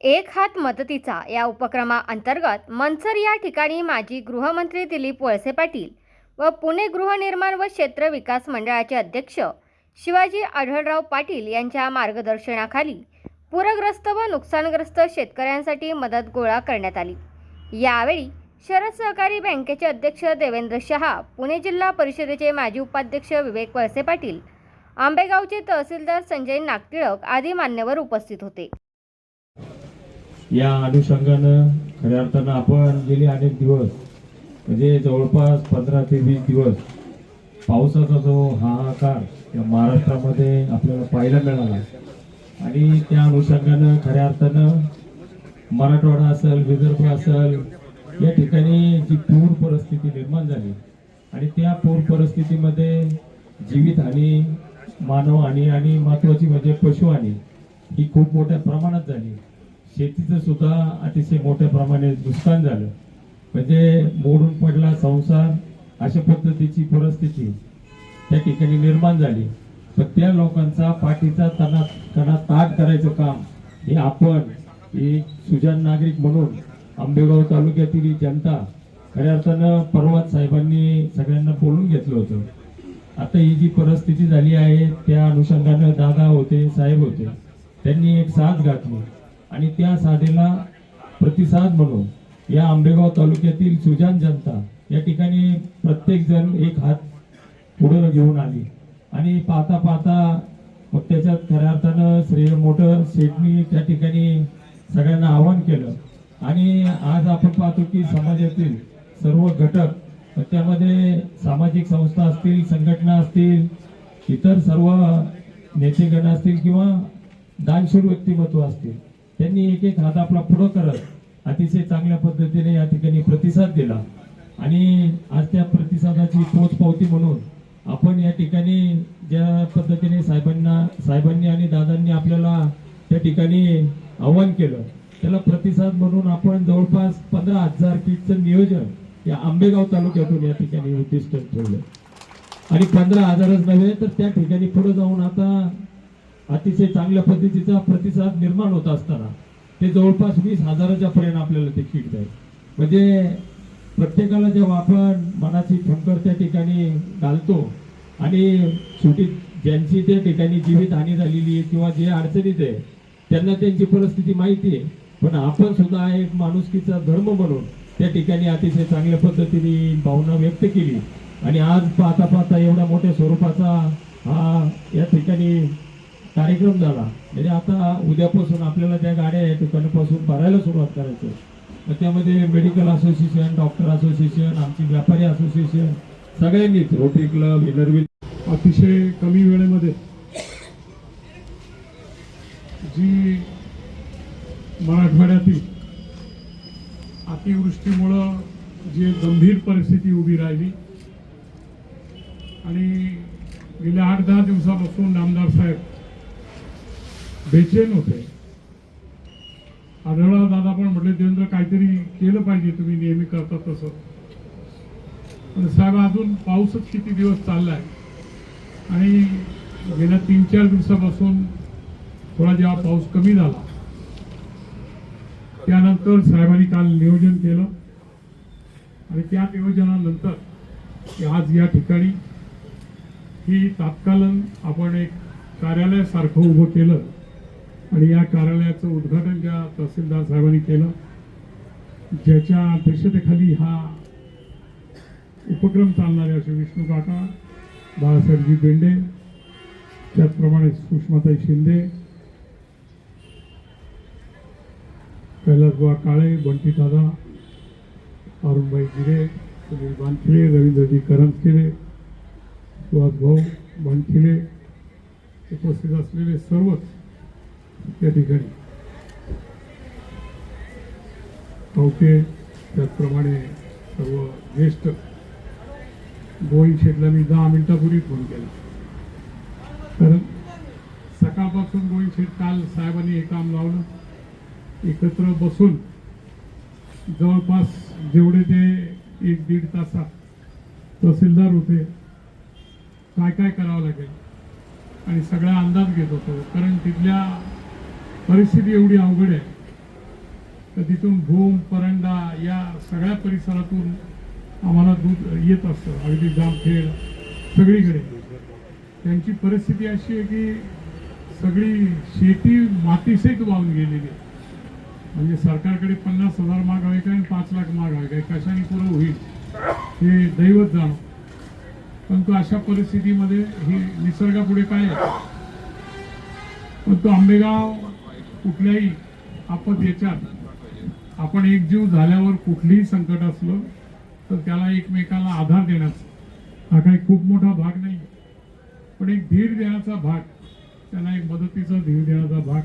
एक हात मदतीचा या उपक्रमाअंतर्गत मनसर या ठिकाणी माजी गृहमंत्री दिलीप वळसे पाटील व पुणे गृहनिर्माण व क्षेत्र विकास मंडळाचे अध्यक्ष शिवाजी आढळराव पाटील यांच्या मार्गदर्शनाखाली पूरग्रस्त व नुकसानग्रस्त शेतकऱ्यांसाठी मदत गोळा करण्यात आली. यावेळी शरद सहकारी बँकेचे अध्यक्ष देवेंद्र शहा पुणे जिल्हा परिषदेचे माजी उपाध्यक्ष विवेक वळसे पाटील आंबेगावचे तहसीलदार संजय नागटिळक आदी मान्यवर उपस्थित होते. या अनुषंगानं खऱ्या अर्थानं आपण गेले अनेक दिवस म्हणजे जवळपास पंधरा ते वीस दिवस पावसाचा जो हाहाकार या महाराष्ट्रामध्ये आपल्याला पाहायला मिळाला. आणि त्या अनुषंगानं खऱ्या अर्थानं मराठवाडा असेल विदर्भ असेल या ठिकाणी जी पूर परिस्थिती निर्माण झाली आणि त्या पूर परिस्थितीमध्ये जीवितहानी मानवहानी आणि महत्वाची म्हणजे पशुहानी ही खूप मोठ्या प्रमाणात झाली. शेतीचं सुद्धा अतिशय मोठ्या प्रमाणे नुकसान झालं. म्हणजे मोडून पडला संसार अशा पद्धतीची परिस्थिती त्या ठिकाणी निर्माण झाली. पण त्या लोकांचा पाठीचा तना तना ताट करायचं काम हे आपण एक सुजान नागरिक म्हणून आंबेगाव तालुक्यातील ही जनता खऱ्या अर्थानं परवाच साहेबांनी सगळ्यांना बोलून घेतलं होतं. आता ही जी परिस्थिती झाली आहे त्या अनुषंगानं दादा होते साहेब होते त्यांनी एक साथ घातली. आणि त्या साधेला प्रतिसाद म्हणून या आंबेगाव तालुक्यातील सुजान जनता या ठिकाणी प्रत्येक जण एक हात पुढं घेऊन आली. आणि पाहता पाहता मग त्याच्यात खऱ्या अर्थानं श्रेय मोठं सेटनी त्या ठिकाणी सगळ्यांना आवाहन केलं. आणि आज आपण पाहतो की समाजातील सर्व घटक त्यामध्ये सामाजिक संस्था असतील संघटना असतील इतर सर्व नेतेगण असतील किंवा दानशूर व्यक्तिमत्व असतील त्यांनी एक एक हात आपला पुढं करत अतिशय चांगल्या पद्धतीने या ठिकाणी प्रतिसाद दिला. आणि आज त्या प्रतिसादाची पोचपावती म्हणून आपण या ठिकाणी ज्या पद्धतीने साहेबांना साहेबांनी आणि दादांनी आपल्याला त्या ठिकाणी आव्हान केलं त्याला प्रतिसाद म्हणून आपण जवळपास पंधरा हजार किटचं नियोजन या आंबेगाव तालुक्यातून या ठिकाणी उद्दिष्ट ठेवलं. आणि पंधरा हजारच नव्हे तर त्या ठिकाणी पुढे जाऊन आता अतिशय चांगल्या पद्धतीचा प्रतिसाद निर्माण होत असताना ते जवळपास वीस हजाराच्या पर्यंत आपल्याला ते किट आहे म्हणजे प्रत्येकाला जेव्हा आपण मनाची ठणकर त्या ठिकाणी घालतो आणि शेवटी ज्यांची त्या ठिकाणी जीवित हानी झालेली आहे किंवा जे अडचणीत आहे त्यांना त्यांची परिस्थिती माहिती आहे. पण आपण सुद्धा एक माणुसकीचा धर्म म्हणून त्या ठिकाणी अतिशय चांगल्या पद्धतीने भावना व्यक्त केली. आणि आज पाहता पाहता एवढ्या मोठ्या स्वरूपाचा हा या ठिकाणी कार्यक्रम झाला. म्हणजे आता उद्यापासून आपल्याला त्या गाड्या या ठिकाणापासून भरायला सुरुवात करायचं मग त्यामध्ये मेडिकल असोसिएशन डॉक्टर असोसिएशन आमची व्यापारी असोसिएशन सगळ्यांनीच रोटरी क्लब इनरविल अतिशय कमी वेळेमध्ये जी मराठवाड्यातील अतिवृष्टीमुळं जी गंभीर परिस्थिती उभी राहिली आणि गेल्या आठ दहा दिवसापासून नामदार साहेब बेचैन होते आढळराव दादा पण म्हटले देवेंद्र काहीतरी केलं पाहिजे तुम्ही नेहमी करता तसं. पण साहेब अजून पाऊसच किती दिवस चाललाय? आणि गेल्या तीन चार दिवसापासून थोडा जेव्हा पाऊस कमी झाला त्यानंतर साहेबांनी काल नियोजन केलं. आणि त्या नियोजनानंतर आज या ठिकाणी ही तात्कालन आपण एक कार्यालयासारखं उभं केलं. आणि या कार्यालयाचं उद्घाटन ज्या तहसीलदार साहेबांनी केलं ज्याच्या अध्यक्षतेखाली हा उपक्रम चालणारे असे विष्णू काका बाळासाहेबजी बेंडे त्याचप्रमाणे सुषमाताई शिंदे कैलासबुवा काळे बंटी दादा अरुणबाई गिरे सुनील बानखिळे रवींद्रजी करंजखिळे सुहास भाऊ बानखिळे उपस्थित असलेले सर्वच या ठिकाणी. कवटे त्याचप्रमाणे सर्व ज्येष्ठ गोईंग शेडला मी दहा मिनिटापूर्वी फोन केला. कारण सकाळपासून गोईंग शेठ काल साहेबांनी हे काम लावलं. एकत्र बसून जवळपास जेवढे ते एक दीड तासात तहसीलदार होते काय काय करावं लागेल? आणि सगळा अंदाज घेत होतो. कारण तिथल्या परिस्थिती एवढी अवघड आहे. तर तिथून भूम परंडा या सगळ्या परिसरातून आम्हाला दूध येत असतं. अगदी जामखेड सगळीकडे. त्यांची परिस्थिती अशी आहे की सगळी शेती मातीसहित वाहून गेलेली आहे. म्हणजे सरकारकडे पन्नास हजार मागावे काय आणि पाच लाख मागावे काय कशाने पुरं होईल? हे दैवत जाणं. परंतु अशा परिस्थितीमध्ये ही निसर्गापुढे काय आहे? परंतु आंबेगाव कुठल्याही आपत्याच्यात आपण एकजीव झाल्यावर कुठलीही संकट असलं तर त्याला एकमेकाला आधार देण्याचा हा काही खूप मोठा भाग नाही. पण एक धीर देण्याचा भाग त्यांना एक मदतीचा धीर देण्याचा भाग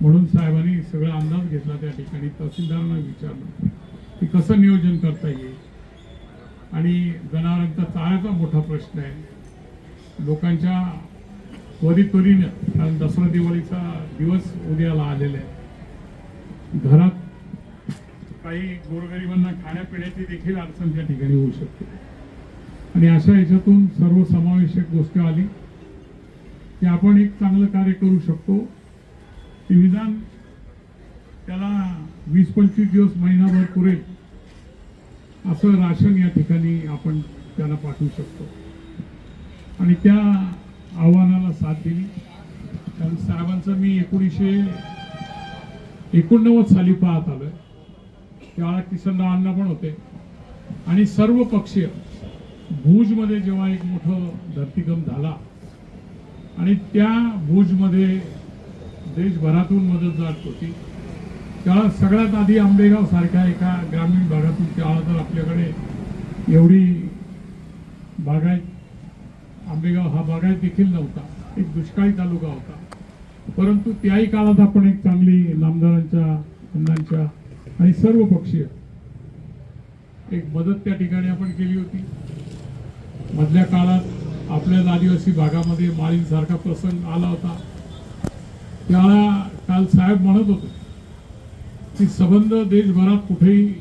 म्हणून साहेबांनी सगळा अंदाज घेतला त्या ठिकाणी. तहसीलदारांना विचारलं की कसं नियोजन करता येईल? आणि जनावरांचा चाऱ्याचा मोठा प्रश्न आहे. लोकांच्या त्वरित त्वरीनं कारण दसरा दिवाळीचा दिवस उद्याला आलेला आहे. घरात काही गोरगरिबांना खाण्यापिण्याची देखील अडचण त्या ठिकाणी होऊ शकते. आणि अशा याच्यातून सर्वसमावेशक गोष्ट आली की आपण एक चांगलं कार्य करू शकतो. की निदान त्याला वीस पंचवीस दिवस महिनाभर पुरेल असं राशन या ठिकाणी आपण त्याला पाठवू शकतो. आणि त्या आव्हानाला साथ दिली. कारण साहेबांचं मी एकोणीसशे एकोणनव्वद साली पाहत आलोय. त्यावेळा किसनराव अण्णा पण होते. आणि सर्व पक्षीय भुजमध्ये जेव्हा एक मोठं धरतीकम झाला आणि त्या भुजमध्ये देशभरातून मदत जात होती. त्यावेळा सगळ्यात आधी आंबेगाव सारख्या एका ग्रामीण भागातून त्यावेळा तर आपल्याकडे एवढी बागायत आंबेगाव हा बागायत देखील नव्हता एक दुष्काळी तालुका होता. परंतु त्याही काळात आपण एक चांगली नामदारांच्या अण्णांच्या आणि सर्व पक्षीय एक मदत त्या ठिकाणी आपण केली होती. मधल्या काळात आपल्याच आदिवासी भागामध्ये माळींसारखा प्रसंग आला होता. त्याला काल साहेब म्हणत होते की संबंध देशभरात कुठेही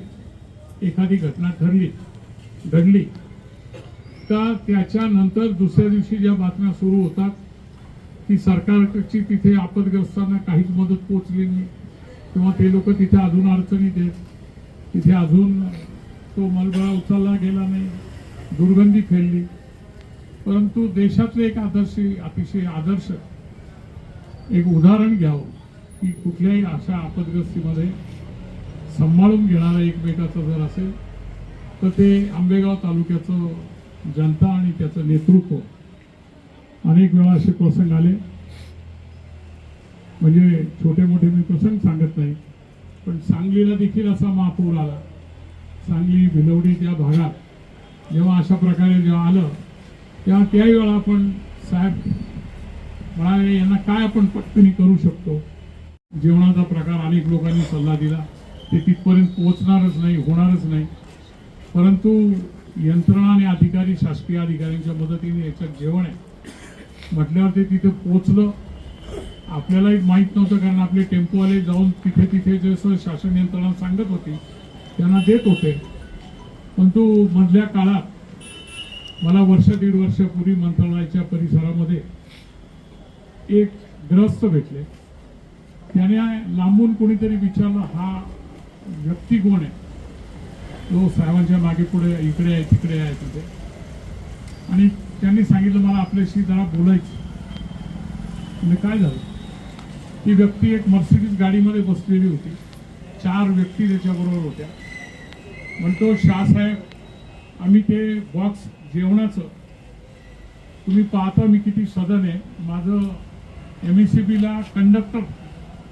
एखादी घटना ठरली घडली का त्याच्यानंतर दुसऱ्या दिवशी ज्या बातम्या सुरू होतात की सरकारची तिथे आपदग्रस्तांना काहीच मदत पोचली नाही. किंवा ते लोक तिथे अजून अडचणीत आहेत. तिथे अजून तो मलबळा उचलला गेला नाही. दुर्गंधी फैलली. परंतु देशातले एक आदर्श अतिशय आदर्श एक उदाहरण घ्यावं की कुठल्याही अशा आपदग्रस्तीमध्ये सांभाळून घेणारा एकमेकाचं जर असेल तर ते आंबेगाव तालुक्याचं जनता आणि त्याचं नेतृत्व. अनेक वेळा असे प्रसंग आले. म्हणजे छोटे मोठे मी प्रसंग सांगत नाही. पण सांगलीला देखील असा महापूर आला. सांगली भिलवडी त्या भागात जेव्हा अशा प्रकारे जेव्हा आलं तेव्हा त्याही वेळा आपण साहेब म्हणाले यांना काय आपण पटकनी करू शकतो? जेवणाचा प्रकार अनेक लोकांनी सल्ला दिला. ते तिथपर्यंत पोहोचणारच नाही होणारच नाही. परंतु यंत्रणा आणि अधिकारी शासकीय अधिकाऱ्यांच्या मदतीने याच्यात जेवण आहे. म्हटल्यावर ते तिथे पोचलं आपल्यालाही माहीत नव्हतं कारण आपले टेम्पोवाले जाऊन तिथे तिथे जसं शासन यंत्रणा सांगत होती त्यांना देत होते. परंतु मधल्या काळात मला वर्ष दीड वर्षापूर्वी मंत्रालयाच्या परिसरामध्ये एक ग्रस्त भेटले. त्याने लांबून कोणीतरी विचारलं हा व्यक्ती कोण आहे? तो साहेबांच्या मागे पुढे इकडे आहे तिकडे आहे तिथे. आणि त्यांनी सांगितलं मला आपल्याशी जरा बोलायचं म्हणजे काय झालं? ती व्यक्ती एक मर्सिडीज गाडीमध्ये बसलेली होती. चार व्यक्ती त्याच्याबरोबर होत्या. म्हणतो शाहसाहेब आम्ही ते बॉक्स जेवणाचं तुम्ही पाहता मी किती सदन आहे. माझं एम ई सी बीला कंडक्टर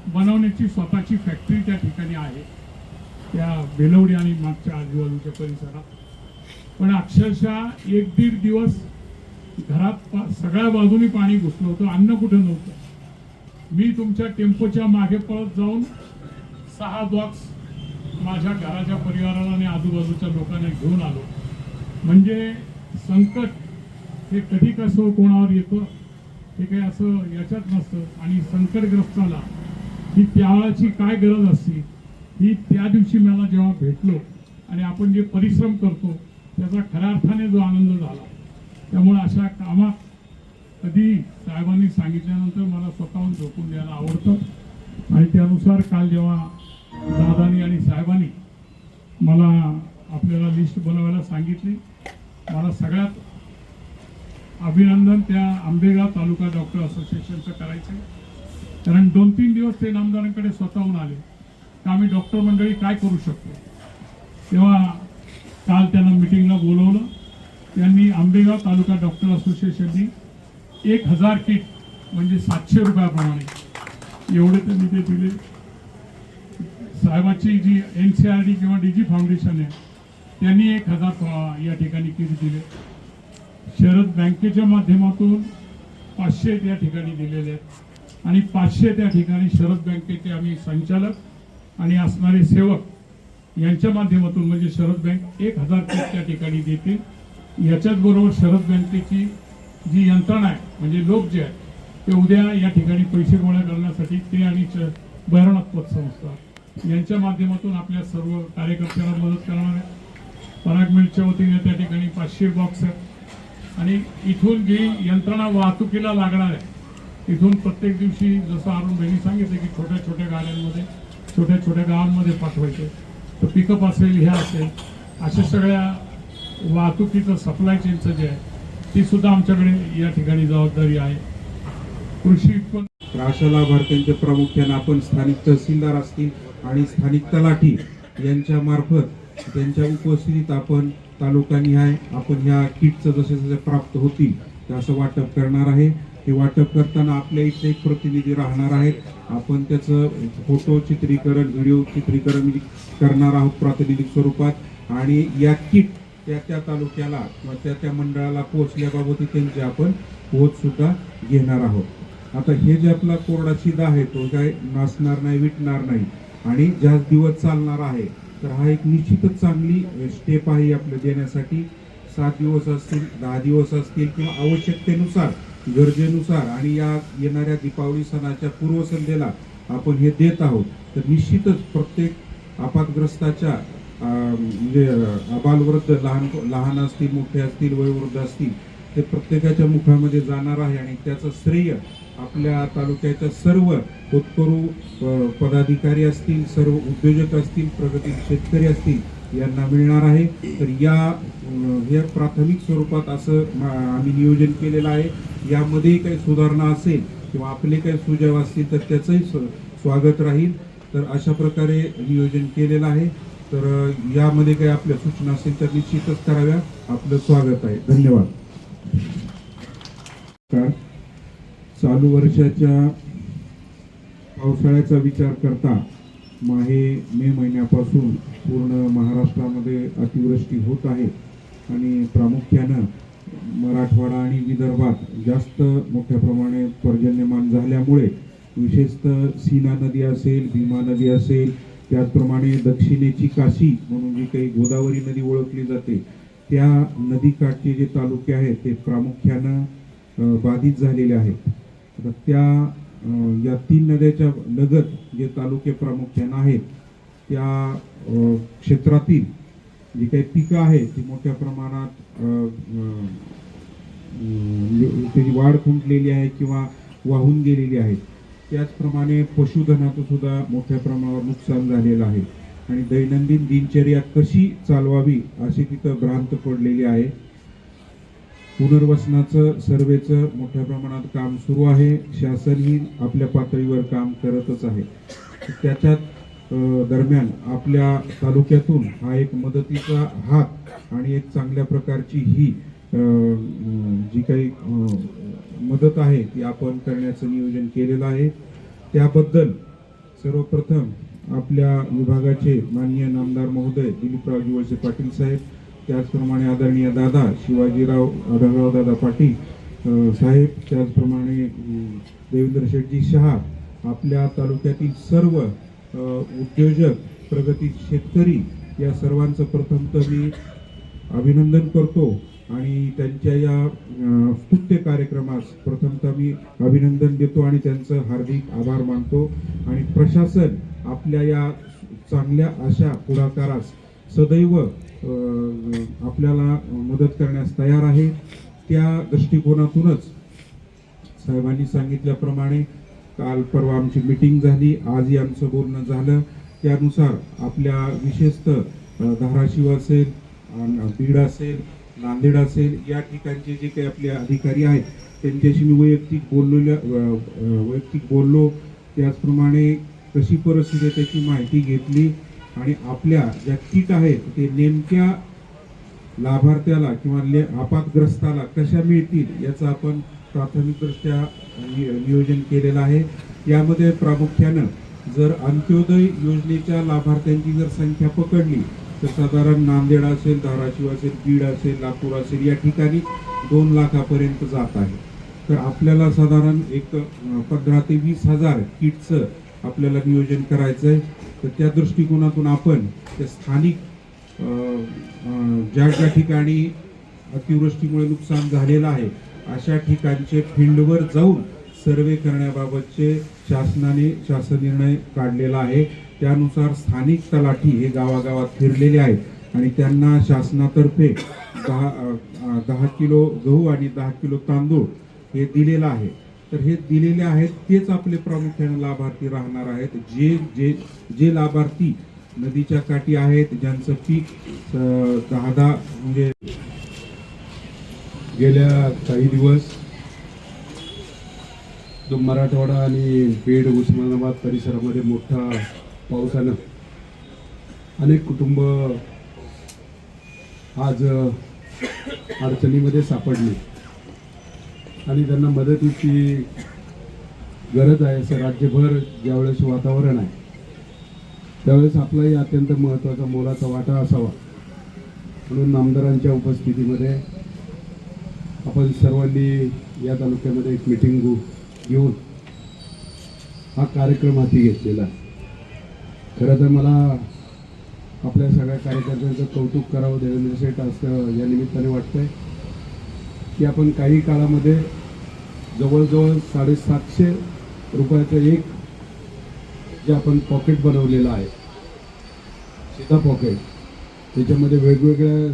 बनवण्याची स्वतःची फॅक्टरी त्या ठिकाणी आहे. त्या बेलवडी आणि मागच्या आजूबाजूच्या परिसरात. पण अक्षरशः एक दीड दिवस घरात पा- सगळ्या बाजूनी पाणी घुसलं होतं अन्न कुठं नव्हतं. मी तुमच्या टेम्पोच्या मागे पळत जाऊन सहा बॉक्स माझ्या घराच्या परिवाराला आणि आजूबाजूच्या लोकांना घेऊन आलो. म्हणजे संकट हे कधी कसं कोणावर येतं हे काही असं याच्यात नसतं. आणि संकटग्रस्ताला ही त्यावेळाची काय गरज असते ही त्या दिवशी मला जेव्हा भेटलो आणि आपण जे परिश्रम करतो त्याचा खऱ्या अर्थाने जो आनंद झाला. त्यामुळे अशा कामात कधी साहेबांनी सांगितल्यानंतर मला स्वतःहून झोपून द्यायला आवडतं. आणि त्यानुसार काल जेव्हा दादानी आणि साहेबांनी मला आपल्याला लिस्ट बनवायला सांगितली मला सगळ्यात अभिनंदन त्या आंबेगाव तालुका डॉक्टर असोसिएशनचं करायचं आहे. कारण दोन तीन दिवस ते नामदारांकडे स्वतःहून आले. तर आम्ही डॉक्टर मंडळी काय करू शकतो? तेव्हा काल त्यांना मिटिंगला बोलवलं. त्यांनी आंबेगाव तालुका डॉक्टर असोसिएशननी एक हजार किट म्हणजे सातशे रुपयाप्रमाणे एवढे त्यांनी ते दिले. साहेबाची G N C R D किंवा डी जी फाउंडेशन आहे त्यांनी एक हजार या ठिकाणी किट दिले. शरद बँकेच्या माध्यमातून पाचशे त्या ठिकाणी दिलेले आहेत. आणि पाचशे त्या ठिकाणी शरद बँकेचे आम्ही संचालक आणि असणारे सेवक यांच्या माध्यमातून म्हणजे शरद बँक एक हजार किट त्या ठिकाणी देतील. याच्याच बरोबर शरद बँकेची जी यंत्रणा आहे म्हणजे लोक जे आहेत ते उद्या या ठिकाणी पैसे गोळा करण्यासाठी ते आणि च- संस्था यांच्या माध्यमातून आपल्या सर्व कार्यकर्त्यांना मदत करणार आहे. पराग मिलच्या वतीने त्या ठिकाणी पाचशे बॉक्स आहेत. आणि इथून जी यंत्रणा वाहतुकीला लागणार आहे इथून प्रत्येक दिवशी जसं अरुण बहिणी सांगितलं की छोट्या छोट्या गाड्यांमध्ये छोट्या छोट्या गावांमध्ये पाठवायचे. तर पिकअप असेल हे असेल अशा सगळ्या वाहतुकीचं सप्लाय चेनचं जे आहे ती सुद्धा आमच्याकडे या ठिकाणी जबाबदारी आहे. कृषी उत्पन्न अशा लाभार्थ्यांच्या प्रामुख्याने आपण स्थानिक तहसीलदार असतील आणि स्थानिक तलाठी यांच्या मार्फत त्यांच्या उपस्थितीत आपण तालुकानिहाय आपण ह्या किटचं जसे जसे प्राप्त होतील असं वाटप करणार आहे. ते वाटप करताना आपल्या इथले एक प्रतिनिधी राहणार आहेत. आपण त्याचं फोटो चित्रीकरण व्हिडिओ चित्रीकरण करणार आहोत प्रातिनिधिक स्वरूपात. आणि या किट त्या त्या तालुक्याला किंवा त्या त्या मंडळाला पोहोचल्याबाबत त्यांची आपण पोहोचसुद्धा घेणार आहोत. आता हे जे आपला कोरडा शिदा आहे तो काय नाचणार नाही विटणार नाही. आणि जास्त दिवस चालणार आहे तर हा एक निश्चितच चांगली स्टेप आहे आपल्या देण्यासाठी. सात दिवस असतील दहा दिवस असतील किंवा आवश्यकतेनुसार गरजेनुसार आणि या येणाऱ्या दीपावली सणाच्या पूर्वसंध्येला आपण हे देत आहोत तर निश्चितच प्रत्येक आपातग्रस्ताच्या म्हणजे आबालवृद्ध लहान लहान असतील मोठे असतील वयोवृद्ध असतील ते प्रत्येकाच्या मुखामध्ये जाणार आहे आणि त्याचं श्रेय आपल्या तालुक्याच्या सर्व उत्परू पदाधिकारी असतील सर्व उद्योजक असतील प्रगती शेतकरी असतील यांना मिळणार आहे. तर या हे प्राथमिक स्वरूपात असं आम्ही नियोजन केलेलं आहे. यामध्ये काही सुधारणा असेल किंवा आपले काही सुझाव असतील तर त्याचंही स्वागत राहील. तर अशा प्रकारे नियोजन केलेलं आहे. तर यामध्ये काही आपल्या सूचना असतील तर निश्चितच कराव्या. आपलं स्वागत आहे. धन्यवाद. चालू वर्षाच्या पावसाळ्याचा विचार करता माहे मे महिन्यापासून पूर्ण महाराष्ट्रामध्ये अतिवृष्टी होत आहे. आणि प्रामुख्यानं मराठवाडा आणि विदर्भात जास्त मोठ्या प्रमाणे पर्जन्यमान झाल्यामुळे विशेषतः सीना नदी असेल भीमा नदी असेल त्याचप्रमाणे दक्षिणेची काशी म्हणून जी काही गोदावरी नदी ओळखली जाते त्या नदीकाठचे जे तालुके आहेत ते प्रामुख्यानं बाधित झालेले आहेत. आता त्या या तीन नद्याच्या लगत जे तालुके प्रामुख्यानं आहेत त्या क्षेत्रातील जी काही पिकं आहेत ती मोठ्या प्रमाणात त्याची वाढ खुंटलेली आहे किंवा वाहून गेलेली आहे. त्याचप्रमाणे पशुधनाचं सुद्धा मोठ्या प्रमाणावर नुकसान झालेलं आहे. आणि दैनंदिन दिनचर्या कशी चालवावी अशी तिथं भ्रांत पडलेली आहे. पुनर्वसनाचं सर्वेचं मोठ्या प्रमाणात काम सुरू आहे. शासनही आपल्या पातळीवर काम करतच आहे. त्याच्यात दरम्यान आपल्या तालुक्यातून हा एक मदतीचा हात आणि एक चांगल्या प्रकारची ही जी काही मदत आहे ती आपण करण्याचं नियोजन केलेलं आहे. त्याबद्दल सर्वप्रथम आपल्या विभागाचे माननीय नामदार महोदय दिलीपरावजी वळसे पाटील साहेब त्याचप्रमाणे आदरणीय दादा शिवाजीराव आढळराव दादा पाटील साहेब त्याचप्रमाणे देवेंद्र शेटजी शहा आपल्या तालुक्यातील सर्व उद्योजक प्रगती शेतकरी या सर्वांचं प्रथमतः मी अभिनंदन करतो आणि त्यांच्या या स्तुत्य कार्यक्रमास प्रथमतः मी अभिनंदन देतो आणि त्यांचं हार्दिक आभार मानतो. आणि प्रशासन आपल्या या चांगल्या अशा पुढाकारास सदैव आपल्याला मदत करण्यास तयार आहे. त्या दृष्टिकोनातूनच साहेबांनी सांगितल्याप्रमाणे काल परवा आमची मिटिंग झाली. आजही आमचं बोलणं झालं. त्यानुसार आपल्या विशेषतः धाराशिव असेल बीड असेल नांदेड असेल या ठिकाणचे जे काही आपले अधिकारी आहेत त्यांच्याशी मी वैयक्तिक बोललेल्या वैयक्तिक बोललो. त्याचप्रमाणे कशी परिस्थिती त्याची माहिती घेतली. आणि आपल्या ज्या किट आहेत ते नेमक्या लाभार्थ्याला किंवा ले आपातग्रस्ताला कशा मिळतील याचं आपण प्राथमिकदृष्ट्या नियोजन केलेलं आहे. यामध्ये प्रामुख्यानं जर अंत्योदय योजनेच्या लाभार्थ्यांची जर संख्या पकडली तर साधारण नांदेड असेल धाराशिव असेल बीड असेल लातूर असेल या ठिकाणी दोन लाखापर्यंत जात आहे. तर आपल्याला साधारण एक पंधरा ते वीस हजार किटचं आपल्याला नियोजन करायचं आहे तर त्या दृष्टिकोनातून आपण ते स्थानिक ज्या ज्या ठिकाणी अतिवृष्टीमुळे नुकसान झालेलं आहे अशा ठिकाणचे फील्डवर जाऊन सर्वे करण्याबाबतचे शासनाने शासन निर्णय काढलेला आहे. त्यानुसार स्थानिक तलाठी हे गावागावात फिरलेले आहेत आणि त्यांना शासनातर्फे दहा दहा किलो गहू आणि दहा किलो तांदूळ हे दिलेलं आहे. तर हे दिलेले आहेत तेच आपले प्रामुख्याने लाभार्थी राहणार आहेत. जे जे जे लाभार्थी नदीच्या काठी आहेत ज्यांचं पीक दहा दहा म्हणजे गेल्या काही दिवस जो मराठवाडा आणि बीड उस्मानाबाद परिसरामध्ये मोठा पावसानं अनेक कुटुंब आज अडचणीमध्ये सापडली. आणि त्यांना मदतीची गरज आहे असं राज्यभर ज्यावेळेस वातावरण आहे त्यावेळेस आपलाही अत्यंत महत्त्वाचा मोलाचा वाटा असावा. म्हणून आमदारांच्या उपस्थितीमध्ये आपण सर्वांनी या तालुक्यामध्ये एक मिटिंग घेऊन हा कार्यक्रम हाती घेतलेला खरं तर मला आपल्या सगळ्या कार्यकर्त्यांचं कौतुक करावं देवेंद्र शेठ असं या निमित्ताने वाटतंय. की आपण काही काळामध्ये जवळजवळ साडेसातशे रुपयाचं एक जे आपण पॉकेट बनवलेलं आहे सीधा पॉकेट त्याच्यामध्ये वेगवेगळ्या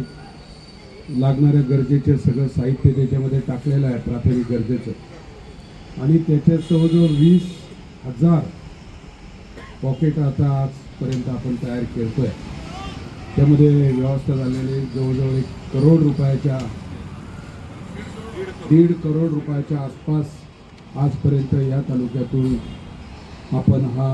लागणाऱ्या गरजेचे सगळं साहित्य त्याच्यामध्ये टाकलेलं आहे प्राथमिक गरजेचं. आणि त्याच्यात जवळजवळ वीस हजार पॉकेट आता आजपर्यंत आपण तयार करतोय त्यामध्ये व्यवस्था झालेली जवळजवळ एक करोड रुपयाच्या दीड करोड रुपयाच्या आसपास आजपर्यंत या तालुक्यातून आपण हा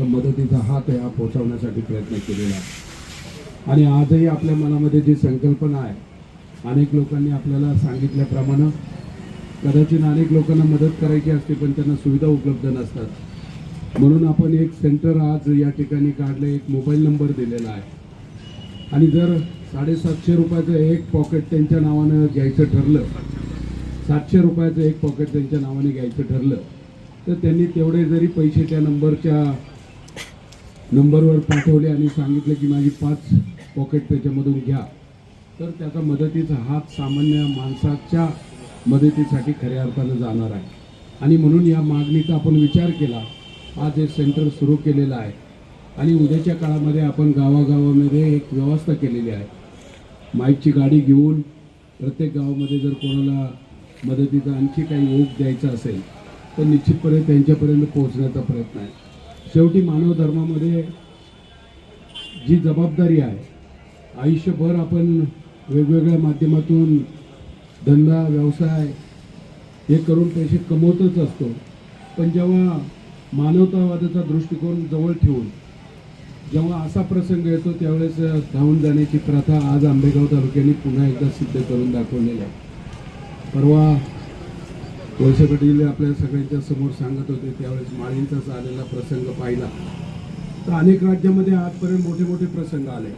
मदतीचा हात आहे हा पोहोचवण्यासाठी प्रयत्न केलेला आहे. आणि आजही आपल्या मनामध्ये जी संकल्पना आहे अनेक लोकांनी आपल्याला सांगितल्याप्रमाणे कदाचित अनेक लोकांना मदत करायची असते पण त्यांना सुविधा उपलब्ध नसतात. म्हणून आपण एक सेंटर आज या ठिकाणी काढलं एक मोबाईल नंबर दिलेला आहे. आणि जर साडेसातशे रुपयाचं एक पॉकेट त्यांच्या नावानं घ्यायचं ठरलं सातशे रुपयाचं एक पॉकेट त्यांच्या नावाने घ्यायचं ठरलं तर त्यांनी तेवढे जरी पैसे त्या नंबरच्या नंबरवर पाठवले आणि सांगितलं की माझी पाच पॉकेट त्याच्यामधून घ्या तर त्याचा मदतीचा हात सामान्य माणसाच्या मदतीसाठी खऱ्या अर्थानं जाणार आहे. आणि म्हणून या मागणीचा आपण विचार केला आज हे सेंटर सुरू केलेलं आहे. आणि उद्याच्या काळामध्ये आपण गावागावामध्ये एक व्यवस्था केलेली आहे. माईकची गाडी घेऊन प्रत्येक गावामध्ये जर कोणाला मदतीचा आणखी काही ओघ द्यायचा असेल तर निश्चितपणे त्यांच्यापर्यंत पोहोचण्याचा प्रयत्न आहे. शेवटी मानव धर्मामध्ये जी जबाबदारी आहे आयुष्यभर आपण वेगवेगळ्या माध्यमातून धंदा व्यवसाय हे करून पैसे कमवतच असतो पण जेव्हा मानवतावादाचा दृष्टिकोन जवळ ठेवून जेव्हा असा प्रसंग येतो त्यावेळेस धावून जाण्याची प्रथा आज आंबेगाव तालुक्याने पुन्हा एकदा सिद्ध करून दाखवलेली आहे. परवा वळसे पाटील आपल्या सगळ्यांच्या समोर सांगत होते त्यावेळेस माळींचाच आलेला प्रसंग पाहिला. तर अनेक राज्यामध्ये आजपर्यंत मोठे मोठे प्रसंग आले.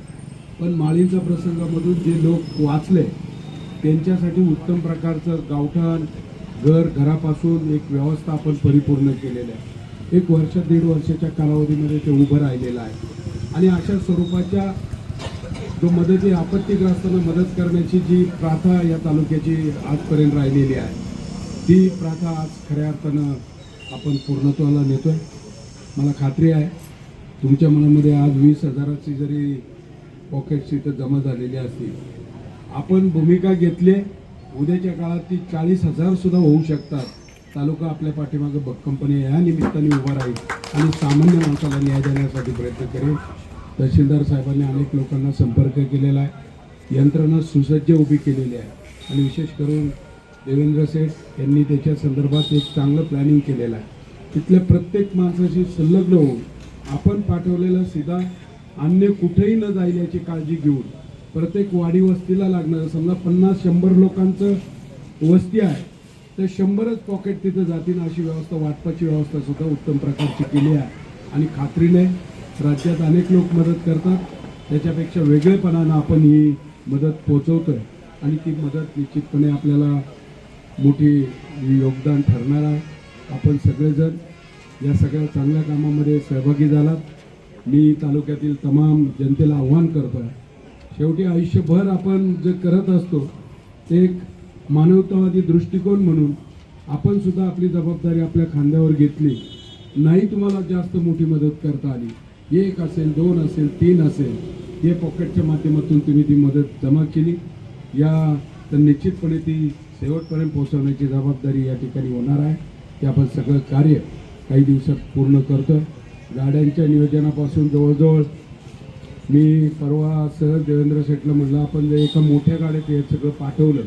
पण माळींचा प्रसंगामधून जे लोक वाचले त्यांच्यासाठी उत्तम प्रकारचं गावठाण घर घरापासून एक व्यवस्था आपण परिपूर्ण केलेलं आहे. एक वर्ष दीड वर्षाच्या कालावधीमध्ये ते उभं राहिलेलं आहे. आणि अशा स्वरूपाच्या जो मदती आपत्तीग्रस्तांना मदत करण्याची जी प्रथा या तालुक्याची आजपर्यंत राहिलेली आहे ती प्रथा आज खऱ्या अर्थानं आपण पूर्णत्वाला नेतो आहे मला खात्री आहे तुमच्या मनामध्ये आज वीस हजाराची जरी पॉकेट्स इथं जमा झालेली असतील. आपण भूमिका घेतली उद्याच्या काळात ती चाळीस हजारसुद्धा होऊ शकतात. तालुका आपल्या पाठीमागं भक्कमपणे या निमित्ताने उभा राहील आणि सामान्य माणसाला न्याय देण्यासाठी प्रयत्न करेल. तहसीलदार साहेबांनी अनेक लोकांना संपर्क केलेला आहे. यंत्रणा सुसज्ज उभी केलेली आहे. आणि विशेष करून देवेंद्र सेठ यांनी त्याच्या संदर्भात एक चांगलं प्लॅनिंग केलेलं आहे. तिथल्या प्रत्येक माणसाशी संलग्न होऊन आपण पाठवलेला सीधा अन्य कुठेही न जाईल याची काळजी घेऊन प्रत्येक वाडी वस्तीला लागणारं समजा पन्नास शंभर लोकांचं वस्ती आहे तर शंभरच पॉकेट तिथं जातील अशी व्यवस्था वाटपाची व्यवस्था सुद्धा उत्तम प्रकारची केली आहे. आणि खात्रीने राज्यात अनेक लोक मदत करतात. त्याच्यापेक्षा वेगळेपणानं आपण ही मदत पोचवतोय आणि ती मदत निश्चितपणे आपल्याला मोठी योगदान ठरणार आहे. आपण सगळेजण या सगळ्या चांगल्या कामामध्ये सहभागी झालात. मी तालुक्यातील तमाम जनतेला आव्हान करतो आहे शेवटी आयुष्यभर आपण जे करत असतो ते एक मानवतावादी दृष्टिकोन म्हणून आपण सुद्धा आपली जबाबदारी आपल्या खांद्यावर घेतली. नाही तुम्हाला जास्त मोठी मदत करता आली. एक असेल दोन असेल तीन असेल हे पॉकेटच्या माध्यमातून तुम्ही ती मदत जमा केली. या तर निश्चितपणे ती शेवटपर्यंत पोहोचवण्याची जबाबदारी या ठिकाणी होणार आहे. ते आपण सगळं कार्य काही दिवसात पूर्ण करतो गाड्यांच्या नियोजनापासून जवळजवळ मी परवा सहज देवेंद्र शेटला म्हटलं आपण जर एका मोठ्या गाड्यात हे सगळं पाठवलं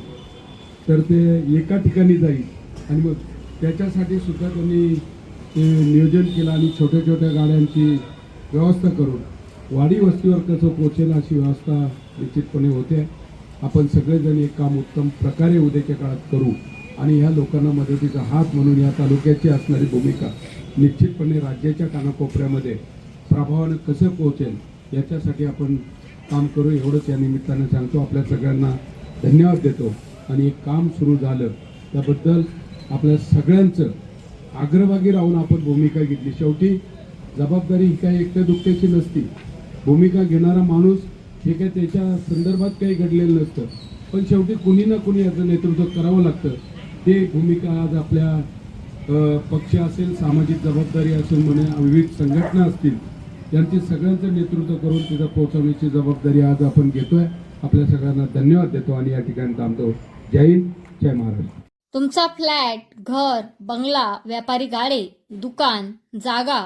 तर ते एका ठिकाणी जाईल. आणि मग त्याच्यासाठी सुद्धा त्यांनी ते नियोजन केलं आणि छोट्या छोट्या गाड्यांची व्यवस्था करून वाडी वस्तीवर कसं पोचेल अशी व्यवस्था निश्चितपणे होते. आपण सगळेजण एक काम उत्तम प्रकारे उद्याच्या काळात करू आणि ह्या लोकांना मदतीचा हात म्हणून या तालुक्याची असणारी भूमिका निश्चितपणे राज्याच्या कानाकोपऱ्यामध्ये प्रभावानं कसं पोहोचेल याच्यासाठी आपण काम करू. एवढंच या निमित्तानं सांगतो. आपल्या सगळ्यांना धन्यवाद देतो. आणि एक काम सुरू झालं. त्याबद्दल आपल्या सगळ्यांचं अग्रभागी राहून आपण भूमिका घेतली. शेवटी जबाबदारी ही काही एकट्या दुकट्याची नसती. भूमिका घेणारा माणूस हे काय त्याच्या संदर्भात काही घडलेलं नसतं. पण शेवटी कुणी ना कुणी याचं नेतृत्व करावं लागतं. ते भूमिका आज आपल्या पक्ष असेल सामाजिक जबाबदारी असेल म्हणे विविध संघटना असतील यांची सगळ्यांचं नेतृत्व करून तिथं पोहोचवण्याची जबाबदारी आज आपण घेतोय. आपल्या सगळ्यांना धन्यवाद देतो आणि या ठिकाणी थांबतो. जय हिंद जय महाराष्ट्र. तुमचा फ्लॅट घर बंगला व्यापारी गाडे दुकान जागा